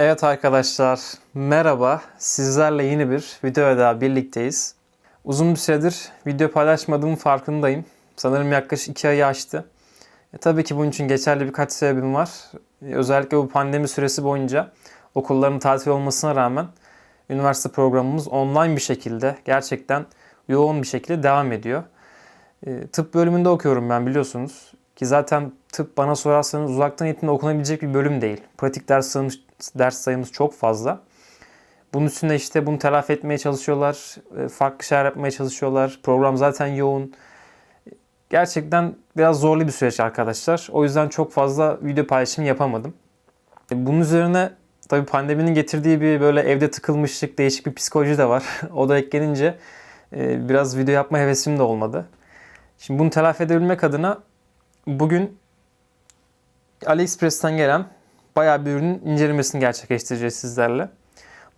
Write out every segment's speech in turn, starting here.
Evet arkadaşlar, merhaba. Sizlerle yeni bir videoya daha birlikteyiz. Uzun bir süredir video paylaşmadığımın farkındayım. Sanırım yaklaşık 2 ayı aştı. E, tabii ki bunun için geçerli birkaç sebebim var. E, özellikle bu pandemi süresi boyunca okulların tatil olmasına rağmen üniversite programımız online bir şekilde gerçekten yoğun bir şekilde devam ediyor. E, tıp bölümünde okuyorum ben biliyorsunuz. Ki zaten tıp bana sorarsanız uzaktan eğitimde okunabilecek bir bölüm değil. Pratik ders sayımız, ders sayımız çok fazla. Bunun üstüne işte bunu telafi etmeye çalışıyorlar. e, Farklı şeyler yapmaya çalışıyorlar. Program zaten yoğun. Gerçekten biraz zorlu bir süreç arkadaşlar. O yüzden çok fazla video paylaşımı yapamadım. E, Bunun üzerine tabii pandeminin getirdiği bir böyle evde tıkılmışlık, değişik bir psikoloji de var. o da eklenince e, biraz video yapma hevesim de olmadı. Şimdi bunu telafi edebilmek adına bugün AliExpress'ten gelen bayağı bir ürünün incelemesini gerçekleştireceğiz sizlerle.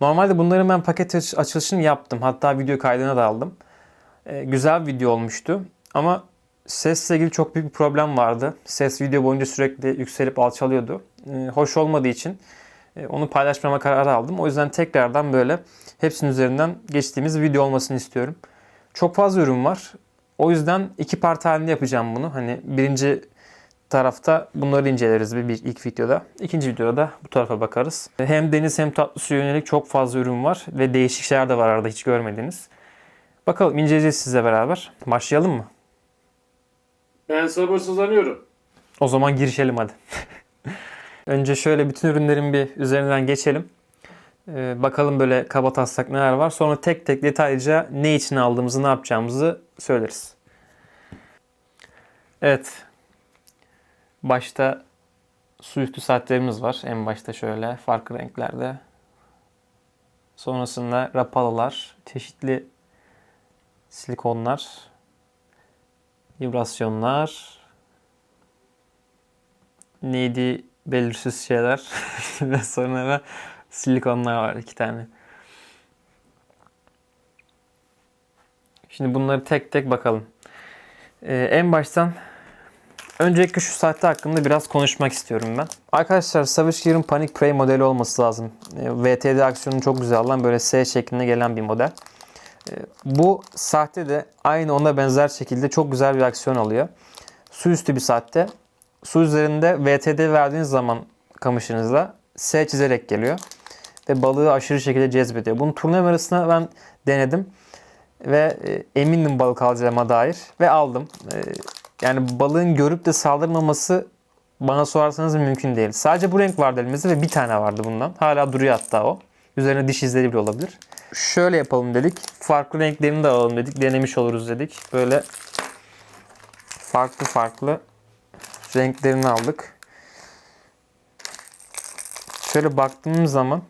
Normalde bunların ben paket aç- açılışını yaptım. Hatta video kaydına da aldım. Ee, güzel bir video olmuştu. Ama sesle ilgili çok büyük bir problem vardı. Ses video boyunca sürekli yükselip alçalıyordu. Ee, hoş olmadığı için e, onu paylaşmama kararı aldım. O yüzden tekrardan böyle hepsinin üzerinden geçtiğimiz video olmasını istiyorum. Çok fazla ürün var. O yüzden iki part halinde yapacağım bunu. Hani birinci tarafta bunları inceleriz bir, bir ilk videoda. İkinci videoda da bu tarafa bakarız. Hem deniz hem tatlı suya yönelik çok fazla ürün var ve değişik şeyler de var arada hiç görmediğiniz. Bakalım inceleyeceğiz sizle beraber. Başlayalım mı? Ben sabırsızlanıyorum. O zaman girişelim hadi. Önce şöyle bütün ürünlerin bir üzerinden geçelim. Ee, bakalım böyle kaba taslak neler var. Sonra tek tek detaylıca ne için aldığımızı, ne yapacağımızı söyleriz. Evet. Başta su üstü saatlerimiz var. En başta şöyle farklı renklerde. Sonrasında rapalılar, çeşitli silikonlar, vibrasyonlar, neydi belirsiz şeyler ve sonra silikonlar var iki tane. Şimdi bunları tek tek bakalım. Ee, en baştan öncelikle şu saatte hakkında biraz konuşmak istiyorum ben. Arkadaşlar Savage Gear'ın Panic Prey modeli olması lazım. Ee, VTD aksiyonu çok güzel olan böyle S şeklinde gelen bir model. Ee, bu sahte de aynı ona benzer şekilde çok güzel bir aksiyon alıyor. Su üstü bir saatte su üzerinde VTD verdiğiniz zaman kamışınızla S çizerek geliyor. Ve balığı aşırı şekilde cezbediyor. Bunu turnuva arasında ben denedim. Ve e, emindim balık alacağıma dair. Ve aldım. E, yani balığın görüp de saldırmaması bana sorarsanız mümkün değil. Sadece bu renk vardı elimizde ve bir tane vardı bundan. Hala duruyor hatta o. Üzerine diş izleri bile olabilir. Şöyle yapalım dedik. Farklı renklerini de alalım dedik. Denemiş oluruz dedik. Böyle farklı farklı renklerini aldık. Şöyle baktığımız zaman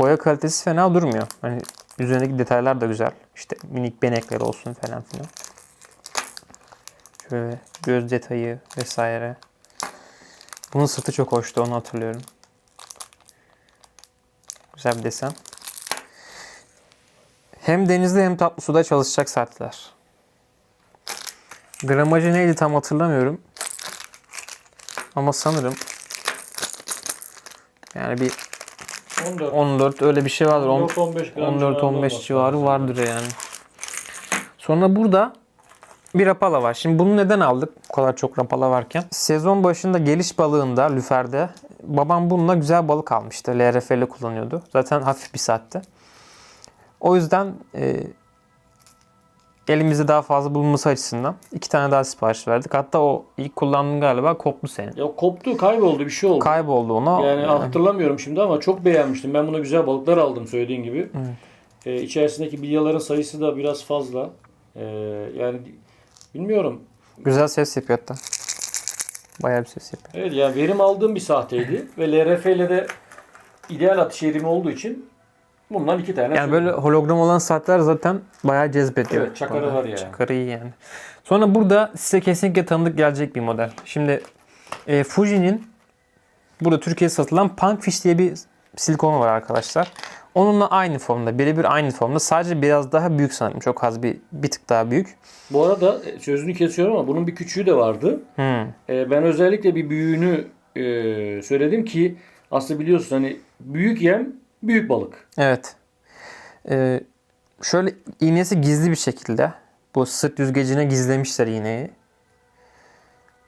boya kalitesi fena durmuyor. Hani üzerindeki detaylar da güzel. İşte minik benekler olsun falan filan. Şöyle göz detayı vesaire. Bunun sırtı çok hoştu onu hatırlıyorum. Güzel bir desen. Hem denizde hem tatlı suda çalışacak saatler. Gramajı neydi tam hatırlamıyorum. Ama sanırım yani bir 14. 14 öyle bir şey vardır. 14-15 gram 14-15 civarı vardır yani. Sonra burada bir rapala var. Şimdi bunu neden aldık? Bu kadar çok rapala varken. Sezon başında geliş balığında, lüferde babam bununla güzel balık almıştı. LRF'li kullanıyordu. Zaten hafif bir saatte. O yüzden e, elimizde daha fazla bulunması açısından iki tane daha sipariş verdik. Hatta o ilk kullandığın galiba koptu senin. Ya koptu, kayboldu bir şey oldu. Kayboldu ona. yani hatırlamıyorum şimdi ama çok beğenmiştim. Ben buna güzel balıklar aldım söylediğin gibi. Ee, içerisindeki bilyaların sayısı da biraz fazla. Ee, yani bilmiyorum. Güzel ses yapıyor hatta. Bayağı bir ses yapıyor. Evet ya verim aldığım bir sahteydi ve LRF ile de ideal atış yerimi olduğu için bundan iki tane. Yani böyle hologram olan saatler zaten bayağı cezbediyor. Evet, çakarı var yani. Çakarı iyi yani. Sonra burada size kesinlikle tanıdık gelecek bir model. Şimdi e, Fuji'nin burada Türkiye'de satılan Punkfish diye bir silikonu var arkadaşlar. Onunla aynı formda, birebir aynı formda. Sadece biraz daha büyük sanırım. Çok az bir bir tık daha büyük. Bu arada e, sözünü kesiyorum ama bunun bir küçüğü de vardı. Hmm. Ee, ben özellikle bir büyüğünü e, söyledim ki Aslında biliyorsun hani büyük yem büyük balık. Evet. Ee, şöyle iğnesi gizli bir şekilde. Bu sırt yüzgecine gizlemişler iğneyi.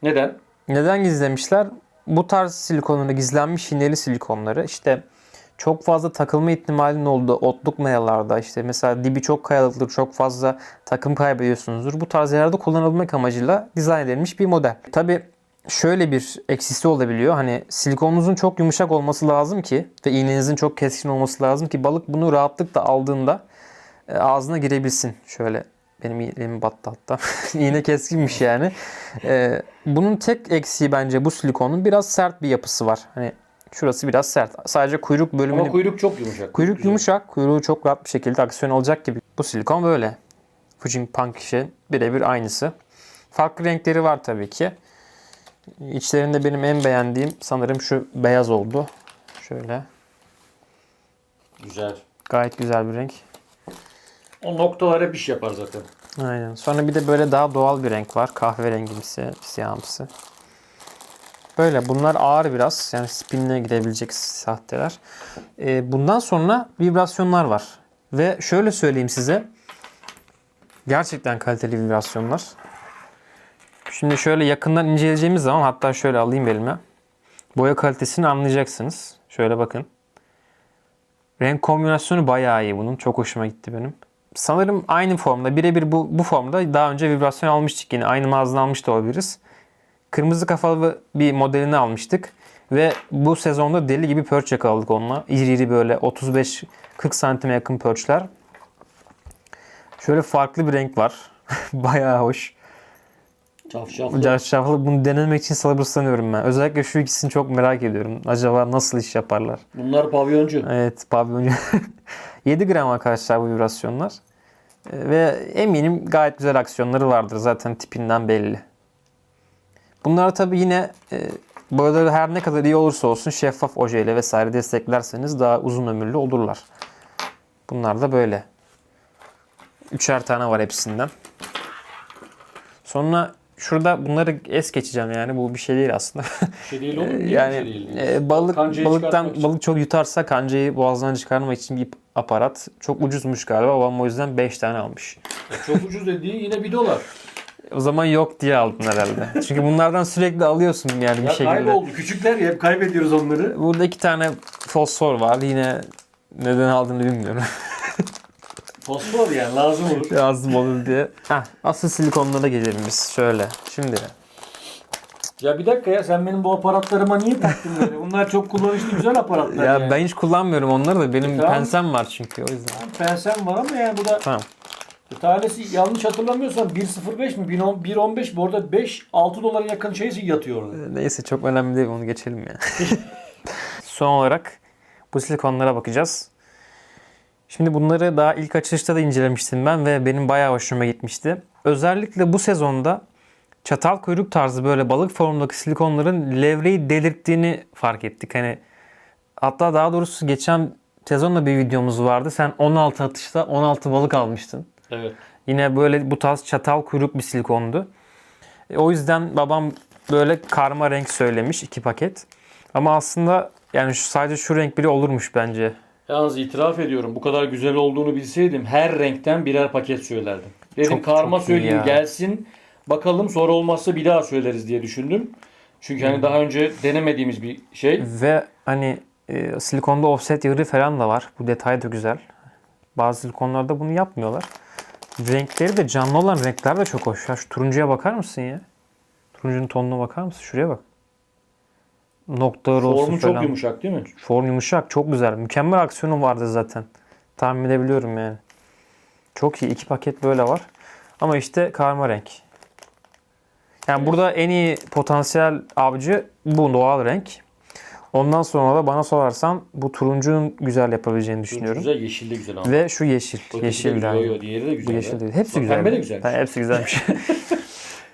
Neden? Neden gizlemişler? Bu tarz silikonları gizlenmiş iğneli silikonları işte çok fazla takılma ihtimalinin olduğu otluk mayalarda işte mesela dibi çok kayalıktır çok fazla takım kaybediyorsunuzdur. Bu tarz yerlerde kullanılmak amacıyla dizayn edilmiş bir model. Tabi şöyle bir eksisi olabiliyor. Hani silikonunuzun çok yumuşak olması lazım ki ve iğnenizin çok keskin olması lazım ki balık bunu rahatlıkla aldığında e, ağzına girebilsin. Şöyle benim elim battı hatta. İğne keskinmiş yani. E, bunun tek eksiği bence bu silikonun biraz sert bir yapısı var. Hani şurası biraz sert. Sadece kuyruk bölümünü Ama kuyruk çok yumuşak. Kuyruk Güzel. yumuşak, kuyruğu çok rahat bir şekilde aksiyon alacak gibi. Bu silikon böyle. Fujin Punk işi birebir aynısı. Farklı renkleri var tabii ki. İçlerinde benim en beğendiğim sanırım şu beyaz oldu. Şöyle. Güzel. Gayet güzel bir renk. O noktalara bir şey yapar zaten. Aynen. Sonra bir de böyle daha doğal bir renk var. Kahverengimsi, siyahımsı. Böyle bunlar ağır biraz. Yani spinle gidebilecek sahteler. Ee, bundan sonra vibrasyonlar var. Ve şöyle söyleyeyim size. Gerçekten kaliteli vibrasyonlar. Şimdi şöyle yakından inceleyeceğimiz zaman hatta şöyle alayım elime. Boya kalitesini anlayacaksınız. Şöyle bakın. Renk kombinasyonu bayağı iyi bunun. Çok hoşuma gitti benim. Sanırım aynı formda, birebir bu, bu formda daha önce vibrasyon almıştık yine. Aynı mağazadan almış da olabiliriz. Kırmızı kafalı bir modelini almıştık. Ve bu sezonda deli gibi perch yakaladık onunla. İri iri böyle 35-40 santime yakın perchler. Şöyle farklı bir renk var. Bayağı hoş. Çafşaflı. Carşaflı bunu denemek için sabırsızlanıyorum ben. Özellikle şu ikisini çok merak ediyorum. Acaba nasıl iş yaparlar? Bunlar pavyoncu. Evet pavyoncu. 7 gram arkadaşlar bu vibrasyonlar. Ee, Ve eminim gayet güzel aksiyonları vardır. Zaten tipinden belli. Bunları tabi yine e, boyaları her ne kadar iyi olursa olsun şeffaf ojeyle vesaire desteklerseniz daha uzun ömürlü olurlar. Bunlar da böyle. Üçer tane var hepsinden. Sonra şurada bunları es geçeceğim yani bu bir şey değil aslında. Bir şey değil oğlum. yani şey değil? e, balık Kancayı balıktan balık çok yutarsa kancayı boğazdan çıkarmak için bir aparat. Çok ucuzmuş galiba. Babam o yüzden 5 tane almış. Çok ucuz dediği yine bir dolar. O zaman yok diye aldın herhalde. Çünkü bunlardan sürekli alıyorsun yani bir Ya şekilde. kayboldu. Küçükler ya hep kaybediyoruz onları. Burada iki tane fosfor var. Yine neden aldığını bilmiyorum. Fosfor yani lazım olur. Lazım olur diye. Heh, asıl silikonlara gelelim biz. Şöyle. Şimdi. Ya bir dakika ya sen benim bu aparatlarıma niye taktın böyle? Bunlar çok kullanışlı güzel aparatlar Ya yani. ben hiç kullanmıyorum onları da. Benim E, tamam. pensem var çünkü o yüzden. Pensem var ama yani bu da Tamam. tanesi yanlış hatırlamıyorsam 1.05 mi? 1.10 1.15 bu arada 5 6 dolara yakın şey yatıyor orada. Neyse çok önemli değil onu geçelim ya. Son olarak bu silikonlara bakacağız. Şimdi bunları daha ilk açılışta da incelemiştim ben ve benim bayağı hoşuma gitmişti. Özellikle bu sezonda çatal kuyruk tarzı böyle balık formundaki silikonların levreyi delirttiğini fark ettik. Hani hatta daha doğrusu geçen sezonda bir videomuz vardı. Sen 16 atışta 16 balık almıştın. Evet. Yine böyle bu tarz çatal kuyruk bir silikondu. E, o yüzden babam böyle karma renk söylemiş iki paket. Ama aslında yani şu, sadece şu renk bile olurmuş bence. Yalnız itiraf ediyorum bu kadar güzel olduğunu bilseydim her renkten birer paket söylerdim. Dedim Çok- karma çok söyleyeyim ya. gelsin bakalım sonra olmazsa bir daha söyleriz diye düşündüm. Çünkü hani daha önce denemediğimiz bir şey. Ve hani e, silikonda offset yeri falan da var. Bu detay da güzel. Bazı silikonlarda bunu yapmıyorlar. Renkleri de canlı olan renkler de çok hoş. Ya şu turuncuya bakar mısın ya? Turuncunun tonuna bakar mısın? Şuraya bak. Noktalar olsun Formu falan. çok yumuşak değil mi? Form yumuşak, çok güzel. Mükemmel aksiyonu vardı zaten. Tahmin edebiliyorum yani. Çok iyi. iki paket böyle var. Ama işte karma renk. Yani burada en iyi potansiyel avcı bu doğal renk. Ondan sonra da bana sorarsan bu turuncunun güzel yapabileceğini düşünüyorum. Güzel yeşil de güzel ama. Ve şu yeşil. Öteki yeşil de. yo, yo, diğeri de Bu güzel. yeşil ya. de. Hepsi Bak, güzel. Pembe de güzelmiş. Ha, hepsi güzelmiş.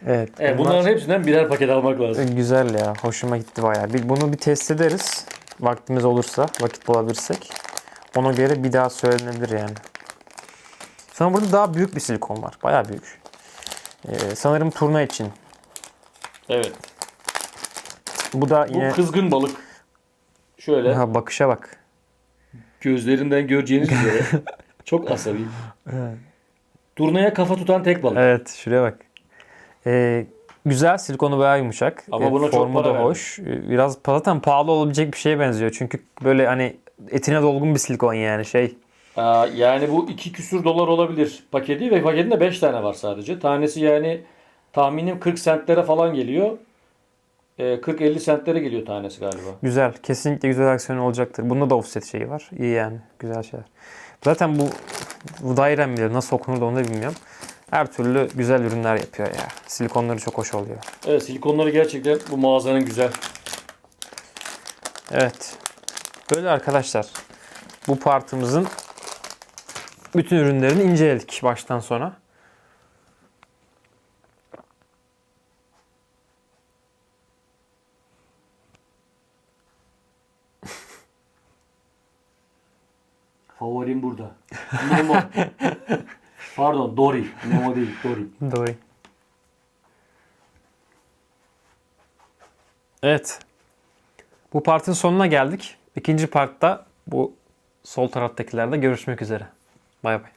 evet. Evet, bunlar- bunların hepsinden birer paket almak lazım. Güzel ya. Hoşuma gitti bayağı. Bir, bunu bir test ederiz. Vaktimiz olursa, vakit bulabilirsek. Ona göre bir daha söylenebilir yani. Sonra burada daha büyük bir silikon var. Bayağı büyük. Ee, sanırım turna için. Evet. Bu da Bu yine kızgın balık. Şöyle Ha, bakışa bak. gözlerinden göreceğiniz üzere çok asabi. Turnaya kafa tutan tek balık. Evet şuraya bak. Ee, güzel silikonu bayağı yumuşak. Ama Ee, buna çok formu para da verdim. hoş. Ee, Biraz zaten pahalı olabilecek bir şeye benziyor. Çünkü böyle hani etine dolgun bir silikon yani şey. Aa, yani bu 2 küsür dolar olabilir paketi ve paketinde 5 tane var sadece. Tanesi yani tahminim 40 sentlere falan geliyor. Ee, 40-50 sentlere geliyor tanesi galiba. Güzel. Kesinlikle güzel aksiyon olacaktır. Bunda da offset şeyi var. İyi yani. Güzel şeyler. Zaten bu bu daire midir? Nasıl okunur da onu da bilmiyorum. Her türlü güzel ürünler yapıyor ya. Silikonları çok hoş oluyor. Evet silikonları gerçekten bu mağazanın güzel. Evet. Böyle arkadaşlar. Bu partımızın bütün ürünlerini inceledik baştan sona. Favorim burada. Pardon Dory. Nemo değil Dory. Doğru. Evet. Bu partinin sonuna geldik. İkinci partta bu sol taraftakilerde görüşmek üzere. Bay bay.